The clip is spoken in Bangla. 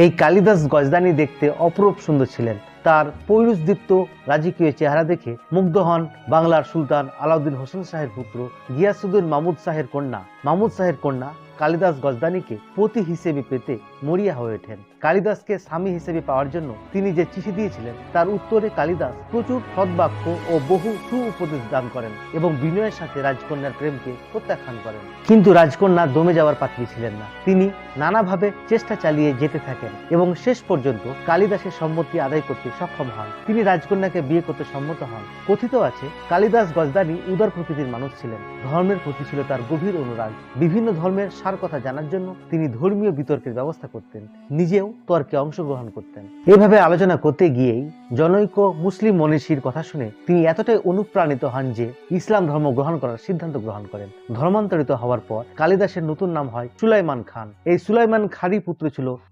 এই কালিদাস গজদানি দেখতে অপরূপ সুন্দর ছিলেন। তার পৌরুষদীপ্ত রাজকীয় চেহারা দেখে মুগ্ধ হন বাংলার সুলতান আলাউদ্দিন হোসেন শাহের পুত্র গিয়াসুদ্দিন মামুদ শাহের কন্যা। মামুদ শাহের কন্যা কালিদাস গজদানিকে পতি হিসেবে পেতে মরিয়া হয়ে ওঠেন। কালিদাসকে স্বামী হিসেবে পাওয়ার জন্য তিনি যে চিঠি দিয়েছিলেন, তার উত্তরে কালিদাস প্রচুর সদ্বাক্য ও বহু সু উপদেশ দান করেন এবং বিনয়ের সাথে রাজকন্যার প্রেমকে প্রত্যাখ্যান করেন। কিন্তু রাজকন্যা দমে যাওয়ার পাত্রী ছিলেন না। তিনি নানাভাবে চেষ্টা চালিয়ে যেতে থাকেন এবং শেষ পর্যন্ত কালিদাসের সম্মতি আদায় করতে সক্ষম হন। তিনি রাজকন্যাকে বিয়ে করতে সম্মত হন। কথিত আছে, কালিদাস গজদানি উদার প্রকৃতির মানুষ ছিলেন। ধর্মের প্রতি ছিল তার গভীর অনুরাগ। বিভিন্ন ধর্মের সার কথা জানার জন্য তিনি ধর্মীয় বিতর্কের ব্যবস্থা করতেন, নিজেও তর্কে অংশগ্রহণ করতেন। এভাবে আলোচনা করতে গিয়েই জনৈক মুসলিম মনীষীর কথা শুনে তিনি এতটাই অনুপ্রাণিত হন যে ইসলাম ধর্ম গ্রহণ করার সিদ্ধান্ত গ্রহণ করেন। ধর্মান্তরিত হওয়ার পর কালিদাসের নতুন নাম হয় সুলাইমান খান। এই সুলাইমান খারি পুত্র ছিল